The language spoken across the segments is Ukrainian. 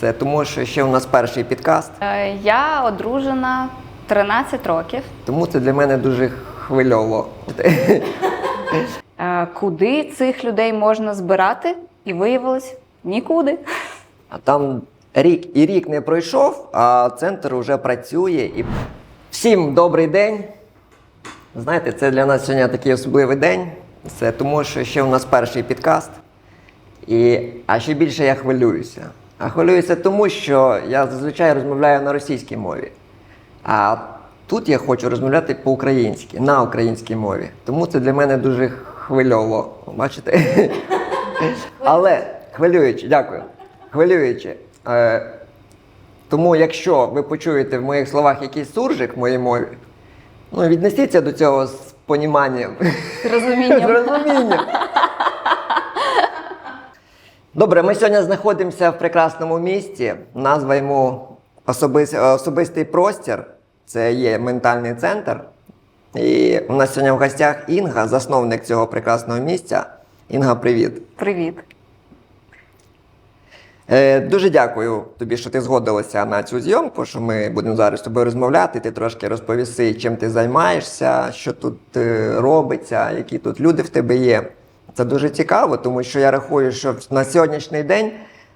Це тому, що ще у нас перший підкаст, Е, Я одружена 13 років. тому це для мене дуже хвильово. Е, Куди цих людей можна збирати? І виявилось нікуди. А там рік і рік не пройшов, а центр вже працює. І всім добрий день. Знаєте, це для нас сьогодні такий особливий день. Це тому, що ще у нас перший підкаст. І, а ще більше я хвилююся. А хвилююся тому, що я зазвичай розмовляю на російській мові. А тут я хочу розмовляти по-українськи, на українській мові. Тому це для мене дуже хвильово. Бачите? Але хвилююче, дякую. Хвилююче. Е, тому, якщо ви почуєте в моїх словах якийсь суржик в моїй мові, ну віднесіться до цього з поніманням. З розумінням. З розумінням. Добре, ми сьогодні знаходимося в прекрасному місті. Назва йому особис... особистий простір. Це є ментальний центр. І у нас сьогодні в гостях Інга, засновник цього прекрасного місця. Інга, привіт. Привіт. Е, дуже дякую тобі, що ти згодилася на цю зйомку, що ми будемо зараз з тобою розмовляти. Ти трошки розповіси, чим ти займаєшся, що тут е, робиться, які тут люди в тебе є. Це дуже цікаво, тому що я рахую, що на сьогоднішній день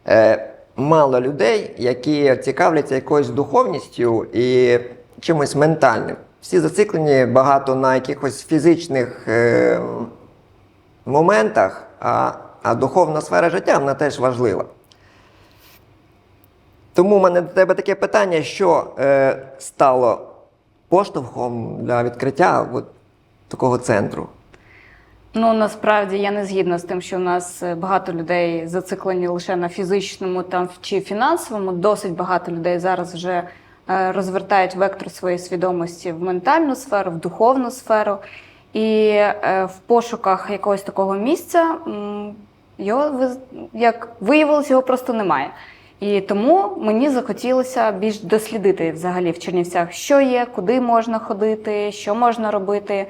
е, мало людей, які цікавляться якоюсь духовністю і чимось ментальним. Всі зациклені багато на якихось фізичних е, моментах, а, а духовна сфера життя вона теж важлива. Тому в мене до тебе таке питання, що е, стало поштовхом для відкриття от, такого центру. Ну насправді я не згідна з тим, що у нас е, багато людей зациклені лише на фізичному там чи фінансовому. Досить багато людей зараз вже е, розвертають вектор своєї свідомості в ментальну сферу, в духовну сферу. І е, в пошуках якогось такого місця його як виявилось, його просто немає. І тому мені захотілося більш дослідити взагалі в Чернівцях, що є, куди можна ходити, що можна робити,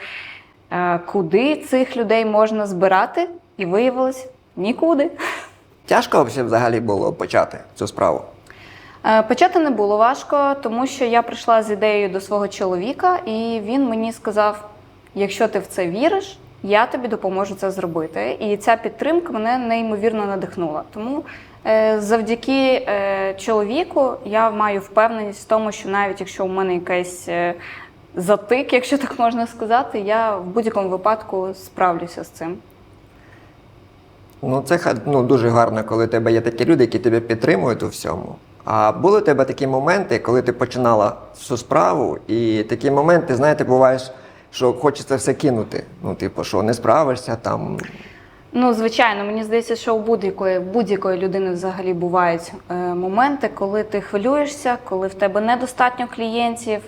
куди цих людей можна збирати, і виявилось нікуди. Тяжко взагалі- було почати цю справу. Е, Почати не було важко, тому що я прийшла з ідеєю до свого чоловіка, і він мені сказав: якщо ти в це віриш, я тобі допоможу це зробити. І ця підтримка мене неймовірно надихнула. Тому е, завдяки е, чоловіку я маю впевненість в тому, що навіть якщо у мене якийсь е, затик, якщо так можна сказати, я в будь-якому випадку справлюся з цим. Ну, це ну, дуже гарно, коли у тебе є такі люди, які тебе підтримують у всьому. А були у тебе такі моменти, коли ти починала цю справу, і такі моменти, знаєте, буваєш, що хочеться все кинути. Ну, типу, що не справишся там. Ну, звичайно, мені здається, що у будь-якої будь-якої людини взагалі бувають е, моменти, коли ти хвилюєшся, коли в тебе недостатньо клієнтів,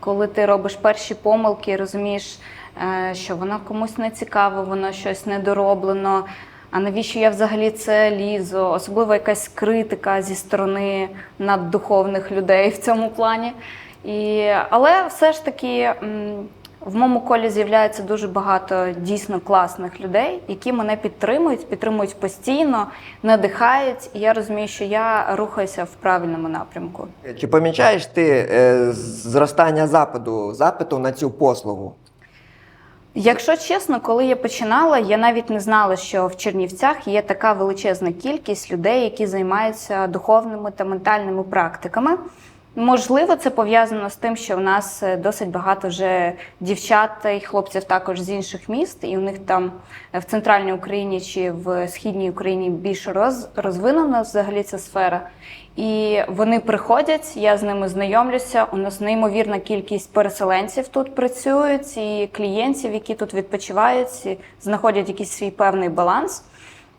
коли ти робиш перші помилки, розумієш, е, що воно комусь не цікаво, воно щось недороблено. А навіщо я взагалі це лізу? Особливо якась критика зі сторони наддуховних людей в цьому плані. І, але все ж таки. В моєму колі з'являється дуже багато дійсно класних людей, які мене підтримують, підтримують постійно, надихають, і я розумію, що я рухаюся в правильному напрямку. Чи помічаєш ти е, зростання запиту, запиту на цю послугу? Якщо чесно, коли я починала, я навіть не знала, що в Чернівцях є така величезна кількість людей, які займаються духовними та ментальними практиками. Можливо, це пов'язано з тим, що в нас е, досить багато вже дівчат і хлопців також з інших міст, і у них там е, в центральній Україні чи в східній Україні більш роз, розвинена взагалі ця сфера. І вони приходять, я з ними знайомлюся. У нас неймовірна кількість переселенців тут працюють, і клієнтів, які тут відпочивають, і знаходять якийсь свій певний баланс.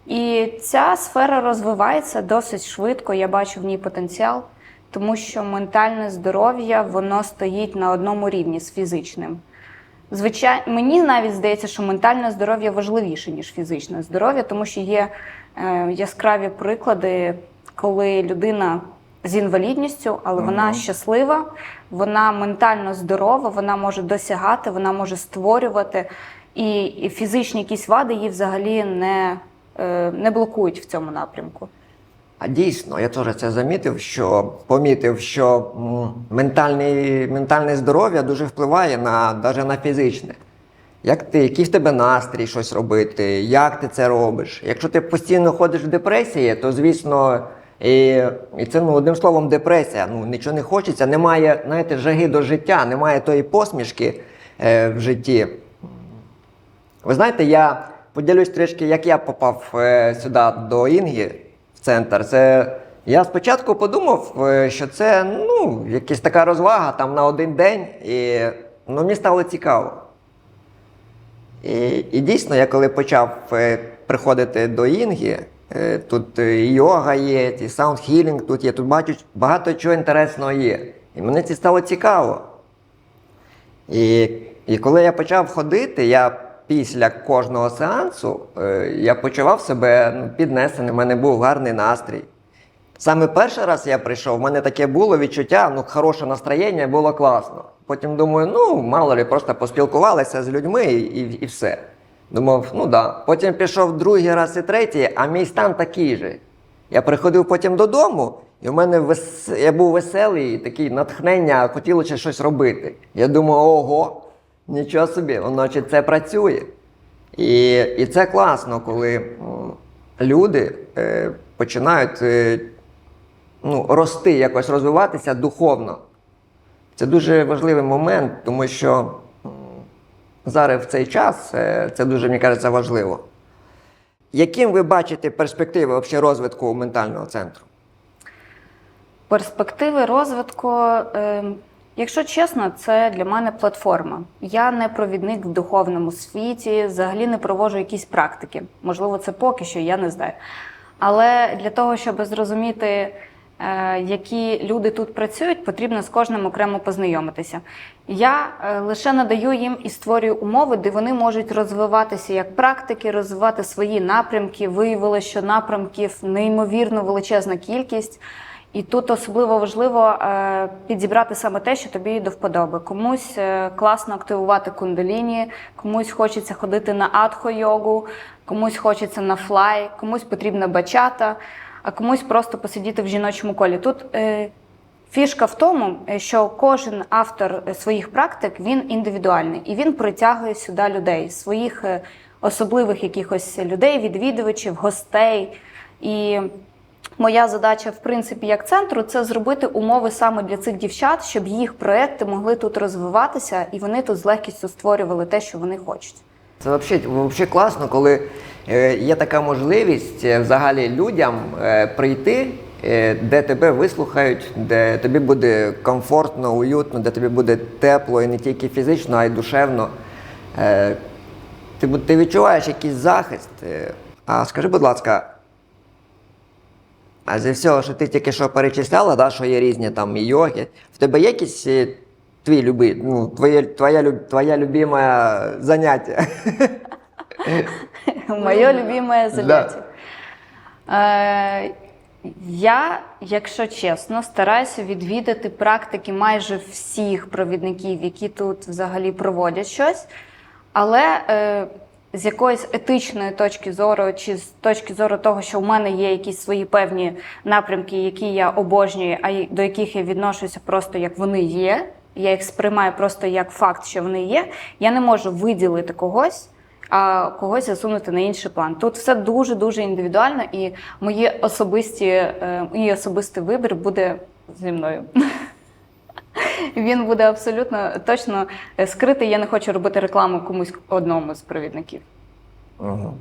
І ця сфера розвивається досить швидко. Я бачу в ній потенціал, тому що ментальне здоров'я воно стоїть на одному рівні з фізичним. Звичайно, мені навіть здається, що ментальне здоров'я важливіше, ніж фізичне здоров'я, тому що є е, яскраві приклади, коли людина з інвалідністю, але вона Мгм. щаслива, вона ментально здорова, вона може досягати, вона може створювати, і, і фізичні якісь вади її взагалі не, е, не блокують в цьому напрямку. А дійсно, я теж це замітив, що помітив, що ментальне, ментальне здоров'я дуже впливає на навіть на фізичне. Як ти, який в тебе настрій щось робити, як ти це робиш? Якщо ти постійно ходиш в депресії, то звісно, і, і це ну, одним словом депресія. Ну нічого не хочеться, немає знаєте, жаги до життя, немає тої посмішки е, в житті. Ви знаєте, я поділюсь трішки, як я попав е, сюди до Інги в центр. Це я спочатку подумав, е, що це ну, якась така розвага там на один день, і ну, мені стало цікаво. І, і дійсно, я коли почав е, приходити до Інги, е, тут і йога є, і саундхілінг тут є, тут багато, багато чого інтересного є. І мені це стало цікаво. І, і коли я почав ходити, я після кожного сеансу е, я почував себе ну, піднесеним, у мене був гарний настрій. Саме перший раз я прийшов, в мене таке було відчуття, ну, хороше настроєння, було класно. Потім думаю, ну, мало ли, просто поспілкувалися з людьми і, і, і все. Думав, ну да. Потім пішов другий раз і третій, а мій стан такий же. Я приходив потім додому, і в мене вес... я був веселий, такий натхнення, хотілося щось робити. Я думаю, ого, нічого собі, значить це працює. І, і це класно, коли люди е, починають е, ну, рости, якось розвиватися духовно. Це дуже важливий момент, тому що зараз в цей час е, це дуже, мені кажеться, важливо. Яким ви бачите перспективи взагалі розвитку ментального центру? Перспективи розвитку, е, якщо чесно, це для мене платформа. Я не провідник в духовному світі, взагалі не проводжу якісь практики. Можливо, це поки що, я не знаю. Але для того, щоб зрозуміти, е, які люди тут працюють, потрібно з кожним окремо познайомитися. Я е, лише надаю їм і створюю умови, де вони можуть розвиватися як практики, розвивати свої напрямки. Виявилося, що напрямків неймовірно величезна кількість. І тут особливо важливо е, підібрати саме те, що тобі до вподоби. Комусь е, класно активувати кундаліні, комусь хочеться ходити на адхо-йогу, комусь хочеться на флай, комусь потрібна бачата, а комусь просто посидіти в жіночому колі. Тут е, фішка в тому, що кожен автор своїх практик він індивідуальний і він притягує сюди людей, своїх особливих якихось людей, відвідувачів, гостей. І Моя задача, в принципі, як центру, це зробити умови саме для цих дівчат, щоб їх проекти могли тут розвиватися, і вони тут з легкістю створювали те, що вони хочуть. Це взагалі, класно, коли е, є така можливість е, взагалі людям е, прийти, де тебе вислухають, де тобі буде комфортно, уютно, де тобі буде тепло і не тільки фізично, а й душевно. Ти, відчуваєш якийсь захист. А скажи, будь ласка, а зі всього, що ти тільки що перечисляла, да, що є різні там йоги, в тебе є якісь е, твій люби, ну, твоє, твоя, твоя любиме заняття? Моє любиме заняття. Е, я, якщо чесно, стараюся відвідати практики майже всіх провідників, які тут взагалі проводять щось. Але е, з якоїсь етичної точки зору, чи з точки зору того, що в мене є якісь свої певні напрямки, які я обожнюю, а до яких я відношуся просто як вони є. Я їх сприймаю просто як факт, що вони є. Я не можу виділити когось, а когось засунути на інший план. Тут все дуже дуже індивідуально, і мої особисті, е, мій особистий вибір буде зі мною. Він буде абсолютно точно е, скритий. Я не хочу робити рекламу комусь одному з провідників. Угу.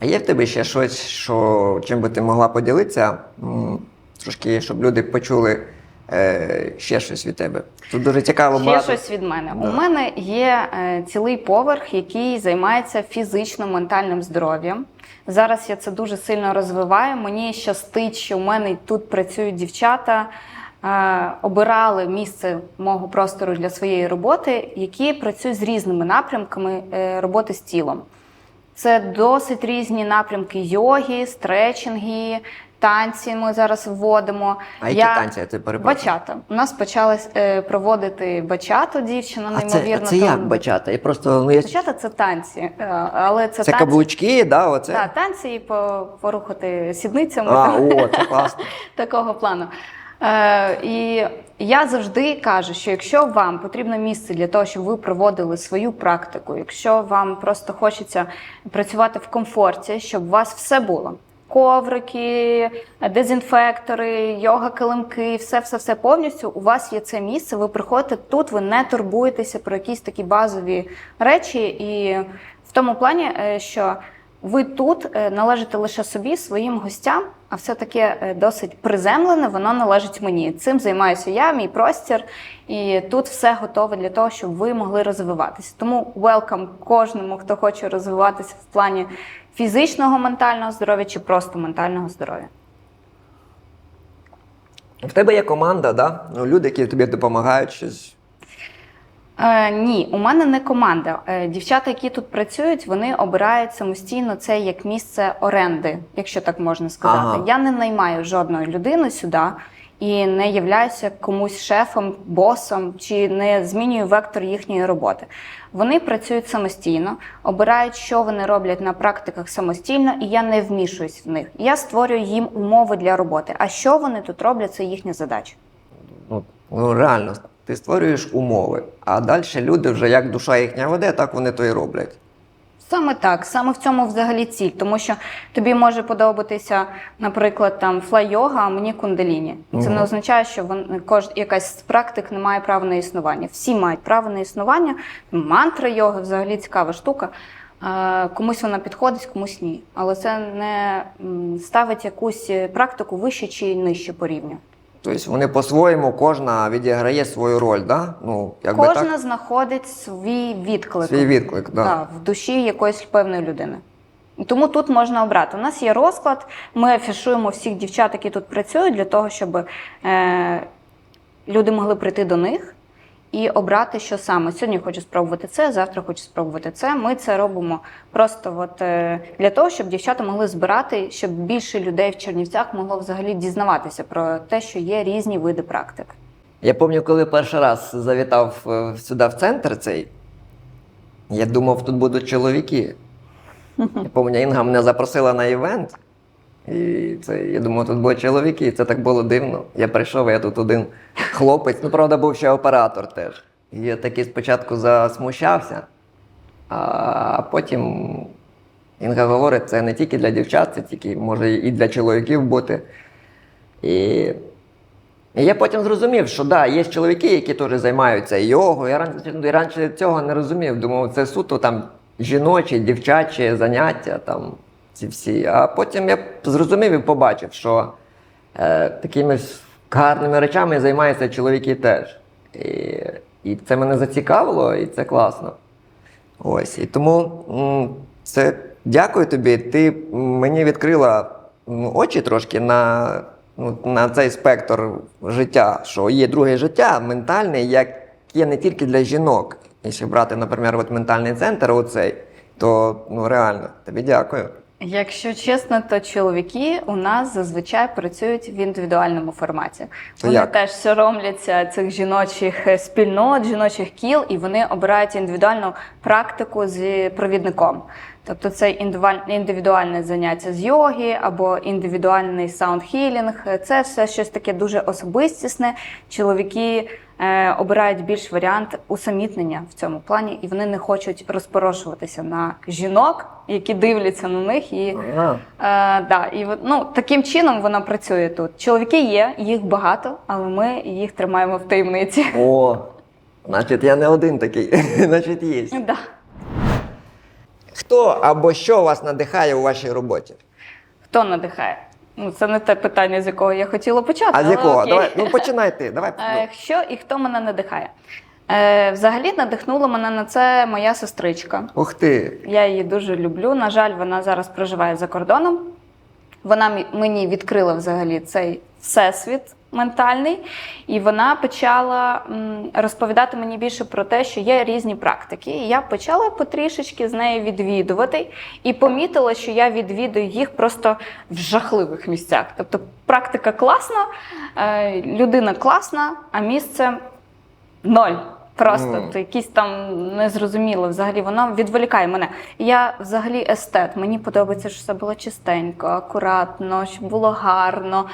А є в тебе ще щось, що, чим би ти могла поділитися? Трошки, щоб люди почули е, ще щось від тебе. Тут дуже цікаво Ще багато. щось від мене. Да. У мене є е, цілий поверх, який займається фізично-ментальним здоров'ям. Зараз я це дуже сильно розвиваю. Мені щастить, що в мене тут працюють дівчата. Е, Обирали місце мого простору для своєї роботи, які працюють з різними напрямками е, роботи з тілом. Це досить різні напрямки йоги, стретчинги, танці ми зараз вводимо. А які танці? Я це перепрошую. Бачата. У нас почали е, проводити бачату, дівчина А це, а неймовірно. це як бачата? Я просто ну я Бачата це танці, але це, це танці. каблучки, да, оце. Так, танці і порухати сідницями. А, о, це класно. такого плану. Е, і я завжди кажу, що якщо вам потрібно місце для того, щоб ви проводили свою практику, якщо вам просто хочеться працювати в комфорті, щоб у вас все було. Коврики, дезінфектори, йога, килимки, все, все, все повністю. У вас є це місце. Ви приходите тут, ви не турбуєтеся про якісь такі базові речі, і в тому плані, е, що ви тут е, належите лише собі, своїм гостям, а все таке е, досить приземлене, воно належить мені. Цим займаюся я, мій простір, і тут все готове для того, щоб ви могли розвиватися. Тому welcome кожному, хто хоче розвиватися в плані фізичного, ментального здоров'я чи просто ментального здоров'я. В тебе є команда, да? Ну, люди, які тобі допомагають щось. Е, ні, у мене не команда. Е, дівчата, які тут працюють, вони обирають самостійно це як місце оренди, якщо так можна сказати. Ага. Я не наймаю жодної людини сюди і не являюся комусь шефом, босом чи не змінюю вектор їхньої роботи. Вони працюють самостійно, обирають, що вони роблять на практиках самостійно, і я не вмішуюсь в них. Я створюю їм умови для роботи. А що вони тут роблять, це їхня задача. Ну, ну реально, ти створюєш умови, а далі люди вже як душа їхня веде, так вони то і роблять. Саме так, саме в цьому взагалі ціль, тому що тобі може подобатися, наприклад, там флай-йога, а мені кундаліні. Це Мгм. не означає, що вон, кож, якась з практик не має права на існування. Всі мають право на існування. Мантра йоги взагалі цікава штука. Е, Комусь вона підходить, комусь ні. Але це не ставить якусь е, практику вище чи нижче по рівню. Тобто вони по-своєму, кожна відіграє свою роль, да? Ну, якби Кожна так, знаходить свій відклик. свій відклик. Да. Да, в душі якоїсь певної людини. Тому тут можна обрати. У нас є розклад, ми афішуємо всіх дівчат, які тут працюють, для того, щоб е, люди могли прийти до них і обрати, що саме. Сьогодні хочу спробувати це, завтра хочу спробувати це. Ми це робимо просто от, е, для того, щоб дівчата могли збирати, щоб більше людей в Чернівцях могло взагалі дізнаватися про те, що є різні види практик. Я пам'ятаю, коли перший раз завітав е, сюди в центр цей, я думав, тут будуть чоловіки. Я пам'ятаю, Інга мене запросила на івент. І це, я думав, тут будуть чоловіки, і це так було дивно. Я прийшов, я тут один хлопець. Ну, правда, був ще оператор теж. І я такий спочатку засмущався, а потім Інга говорить, це не тільки для дівчат, це тільки може і для чоловіків бути. І і я потім зрозумів, що да, є чоловіки, які теж займаються йогою. Я раніше, я раніше цього не розумів. Думав, це суто там жіночі, дівчачі заняття, там ці всі. А потім я зрозумів і побачив, що е, такими гарними речами займаються чоловіки теж. І, і це мене зацікавило, і це класно. Ось. І тому це дякую тобі. Ти мені відкрила очі трошки на, ну, на цей спектр життя, що є друге життя, ментальне, яке не тільки для жінок. Якщо брати, наприклад, от ментальний центр, оцей, то ну, реально тобі дякую. Якщо чесно, то чоловіки у нас зазвичай працюють в індивідуальному форматі. Вони як? теж соромляться цих жіночих е, спільнот, жіночих кіл, і вони обирають індивідуальну практику з провідником. Тобто це індивідуаль- індивідуальне заняття з йоги або індивідуальний саунд-хілінг. Це все щось таке дуже особистісне. Чоловіки е, обирають більш варіант усамітнення в цьому плані, і вони не хочуть розпорошуватися на жінок, які дивляться на них і Е, да, і ну, таким чином вона працює тут. Чоловіки є, їх багато, але ми їх тримаємо в таємниці. о, значить, я не один такий, значить, є. Да. Хто або що вас надихає у вашій роботі? Хто надихає? Ну, це не те питання, з якого я хотіла почати. А з якого? окей. Давай, ну починай ти. Давай. Е, Що і хто мене надихає? Е, взагалі надихнула мене на це моя сестричка. Ух ти. Я її дуже люблю. На жаль, вона зараз проживає за кордоном. Вона мені відкрила взагалі цей всесвіт ментальний, і вона почала розповідати мені більше про те, що є різні практики. І я почала потрішечки з нею відвідувати і помітила, що я відвідую їх просто в жахливих місцях. Тобто практика класна, е, людина класна, а місце ноль. Просто Мгм. то якісь там незрозуміло. Взагалі воно відволікає мене. Я взагалі естет. Мені подобається, щоб все було чистенько, акуратно, щоб було гарно,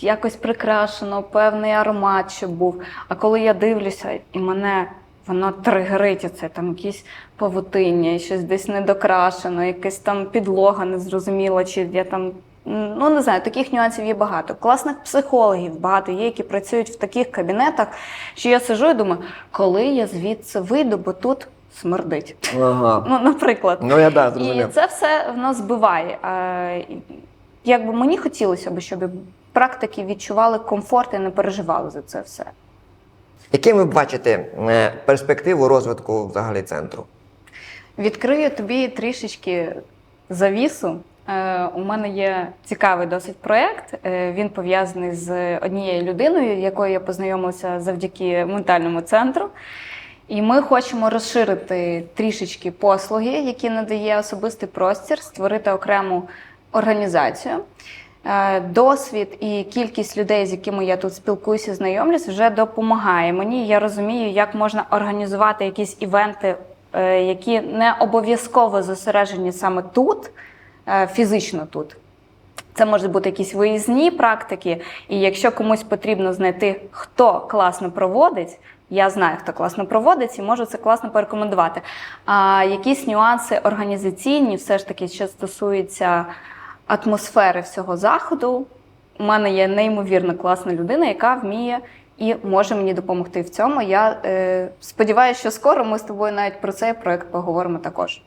якось прикрашено, певний аромат, щоб був. А коли я дивлюся, і мене воно тригерить, це там якісь павутиння, щось десь недокрашено, якась там підлога незрозуміла, чи я там. Ну, не знаю, таких нюансів є багато. Класних психологів багато є, які працюють в таких кабінетах, що я сижу і думаю, коли я звідси вийду, бо тут смердить. Ага. Ну, наприклад. Ну я да, І це все воно збиває. Якби мені хотілося б, щоб практики відчували комфорт і не переживали за це все. Яким ви бачите е, перспективу розвитку взагалі центру? Відкрию тобі трішечки завісу. Е, У мене є цікавий досить проєкт. Е, Він пов'язаний з однією людиною, якою я познайомилася завдяки ментальному центру. І ми хочемо розширити трішечки послуги, які надає особистий простір, створити окрему організацію. Е, Досвід і кількість людей, з якими я тут спілкуюся, знайомлюсь, вже допомагає мені. Я розумію, як можна організувати якісь івенти, які не обов'язково зосереджені саме тут, фізично тут. Це можуть бути якісь виїзні практики, і якщо комусь потрібно знайти, хто класно проводить, я знаю, хто класно проводить, і можу це класно порекомендувати. А якісь нюанси організаційні, все ж таки, що стосуються атмосфери всього заходу, у мене є неймовірно класна людина, яка вміє і може мені допомогти в цьому. Я е, сподіваюся, що скоро ми з тобою навіть про цей проект поговоримо також.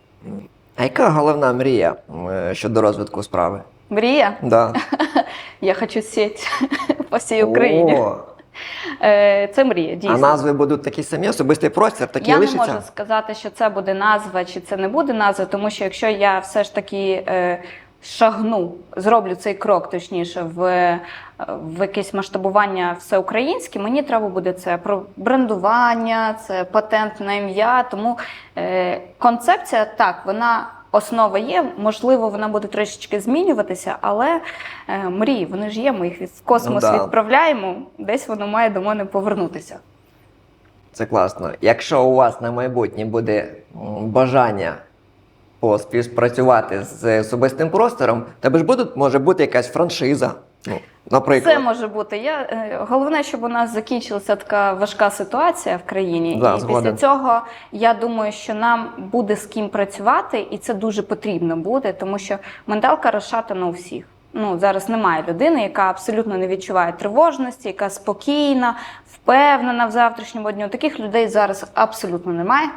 А яка головна мрія е, щодо розвитку справи? Мрія, Да. я хочу сеть по всій Україні. О, Е, Це мрія, дійсно. а назви будуть такі самі, особистий простір, такі я лишаться? не можу сказати, що це буде назва чи це не буде назва, тому що якщо я все ж таки е, шагну, зроблю цей крок, точніше, в, в якесь масштабування всеукраїнське, мені треба буде це про брендування, це патент на ім'я. Тому е, концепція так, вона. Основа є, можливо, вона буде трошечки змінюватися, але е, мрії, вони ж є, ми їх в космос Ну да. відправляємо, десь воно має до мене повернутися. Це класно. Якщо у вас на майбутнє буде бажання поспівпрацювати з особистим простором, тебе ж буде, може бути якась франшиза. Ну, наприклад. Це може бути. Я е, головне, щоб у нас закінчилася така важка ситуація в країні. Да, і згоден. після цього я думаю, що нам буде з ким працювати, і це дуже потрібно буде, тому що менталка розшатана у всіх. Ну зараз немає людини, яка абсолютно не відчуває тривожності, яка спокійна, впевнена в завтрашньому дню. Таких людей зараз абсолютно немає.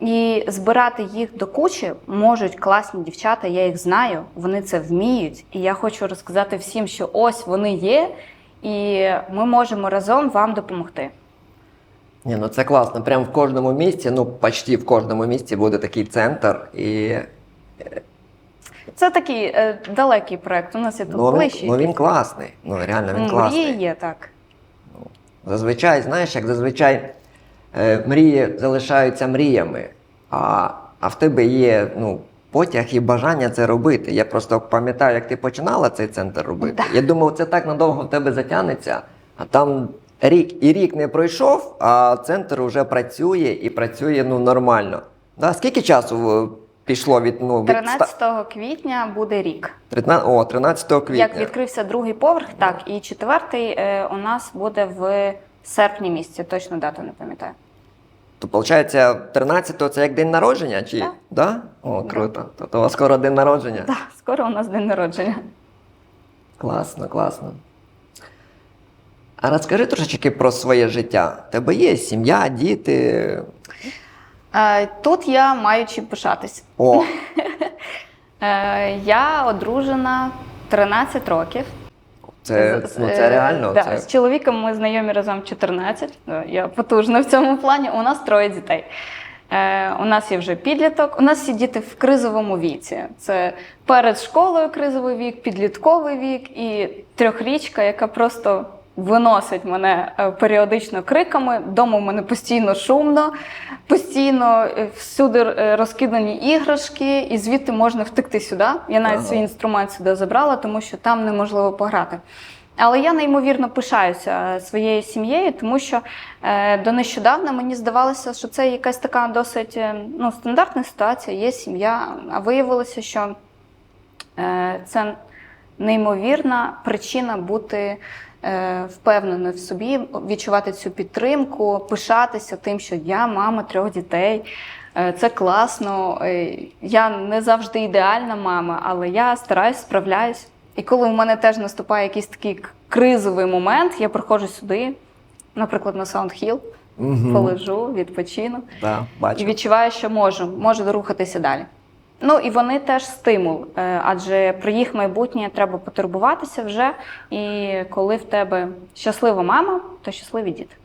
І збирати їх до кучі можуть класні дівчата, я їх знаю, вони це вміють. І я хочу розказати всім, що ось вони є, і ми можемо разом вам допомогти. Ні, ну це класно. Прямо в кожному місті, ну почти в кожному місті буде такий центр. І Це такий е, далекий проект. У нас є тут ну, ближчий. ну він класний. Ну реально він класний. Мрії є так. Зазвичай, знаєш, як зазвичай е, мрії залишаються мріями, а, а в тебе є ну, потяг і бажання це робити. Я просто пам'ятаю, як ти починала цей центр робити. Да. Я думав, це так надовго в тебе затягнеться, а там рік і рік не пройшов, а центр вже працює і працює ну, нормально. Да? Скільки часу е, пішло від, ну, від 13 квітня буде рік. 13, о, 13 квітня? Як відкрився другий поверх, так, і четвертий е, у нас буде в серпні місяці. Точно дату не пам'ятаю. То виходить, 13-го це як день народження? Чи? Так. Да? О, Да. круто. То у вас скоро день народження. Так, скоро у нас день народження. Класно, класно. А розкажи трошечки про своє життя. У тебе є сім'я, діти. Тут я маю чим пишатись. О, Е, Я одружена 13 років. Це, З- з- ну, е, це реально. Да, Це... З чоловіком ми знайомі разом 14. Е, Я потужна в цьому плані. У нас троє дітей. Е, у нас є вже підліток. У нас всі діти в кризовому віці. Це перед школою кризовий вік, підлітковий вік і трьохрічка, яка просто виносить мене е, періодично криками. Дома в мене постійно шумно, постійно е, всюди е, розкидані іграшки, і звідти можна втекти сюди. Я навіть Ага. свій інструмент сюди забрала, тому що там неможливо пограти. Але я неймовірно пишаюся своєю сім'єю, тому що е, до нещодавна мені здавалося, що це якась така досить ну, стандартна ситуація, є сім'я. А виявилося, що е, це неймовірна причина бути впевненою в собі, відчувати цю підтримку, пишатися тим, що я мама трьох дітей. Е, Це класно. Е, Я не завжди ідеальна мама, але я стараюсь, справляюсь. І коли в мене теж наступає якийсь такий кризовий момент, я приходжу сюди, наприклад, на Sound Hill, Угу. полежу, відпочину Да, і відчуваю, що можу, можу рухатися далі. Ну і вони теж стимул, е, адже про їх майбутнє треба потурбуватися вже. І коли в тебе щаслива мама, то щасливі діти.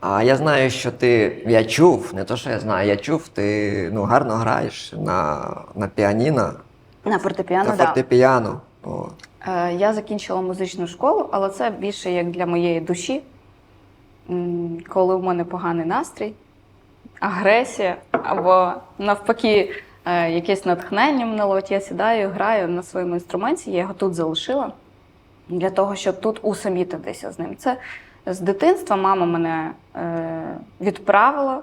А я знаю, що ти. Я чув, не то, що я знаю, я чув, ти ну, гарно граєш на, на піаніно, На фортепіано, на да. фортепіано. О. Е, Я закінчила музичну школу, але це більше як для моєї душі. Коли в мене поганий настрій, агресія, або навпаки, е, якесь натхнення мене ловить, я сідаю, граю на своєму інструменті, я його тут залишила для того, щоб тут усамітитися з ним. Це з дитинства мама мене е, відправила.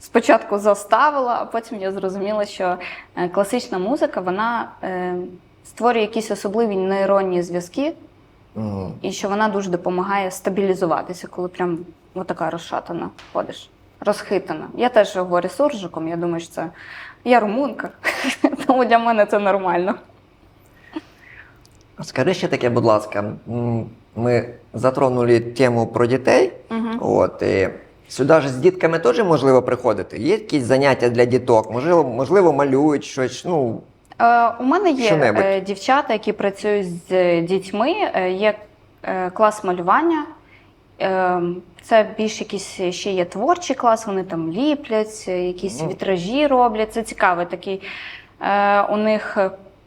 Спочатку заставила, а потім я зрозуміла, що е, класична музика вона е, створює якісь особливі нейронні зв'язки, Мгм. і що вона дуже допомагає стабілізуватися, коли прям отака розшатана ходиш, розхитана. Я теж говорю суржиком, я думаю, що це я румунка, тому для мене це нормально. Скажи ще таке, будь ласка, ми затронули тему про дітей. Мгм. От, і сюди ж з дітками теж можливо приходити. Є якісь заняття для діток? Можливо, можливо, малюють щось. Ну, Е, у мене є Що-небудь. е, дівчата, які працюють з е, дітьми. Е, є клас малювання. Е, це більш якісь ще є творчий клас, вони там ліплять, якісь Ну. вітражі роблять. Це цікавий такий е, у них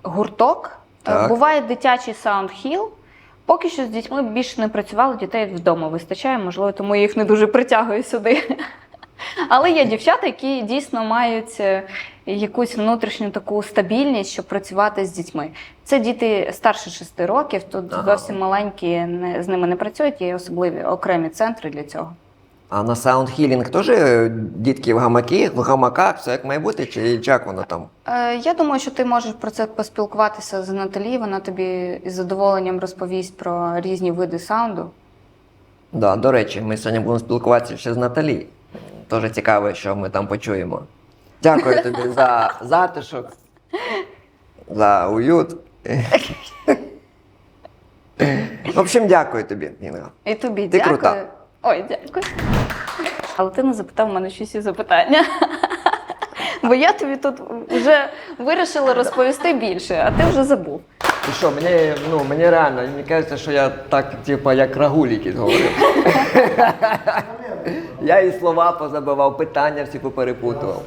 гурток. Е, Так. Буває дитячий саундхіл. Поки що з дітьми більше не працювали, дітей вдома вистачає, можливо, тому я їх не дуже притягую сюди. Але є дівчата, які дійсно мають е, якусь внутрішню таку стабільність, щоб працювати з дітьми. Це діти старше 6 років, тут Ага. зовсім маленькі не, з ними не працюють, є особливі окремі центри для цього. а на саундхілінг теж дітки в гамаки, в гамаках, все як має бути, чи як воно там? Е, я думаю, що ти можеш про це поспілкуватися з Наталі. Вона тобі із задоволенням розповість про різні види саунду. Да, до речі, ми сьогодні будемо спілкуватися ще з Наталі. Теж цікаво, що ми там почуємо. Дякую тобі за затишок, за уют. В общем, дякую тобі, Інга. І тобі Ти дякую. крута. Ой, дякую. Але ти не запитав мене щось і запитання. Бо я тобі тут вже вирішила розповісти більше, а ти вже забув. І що, мені, ну, мені реально, мені кажеться, що я так, типу, як рагуль якийсь говорю. я і слова позабивав, питання всі поперепутував.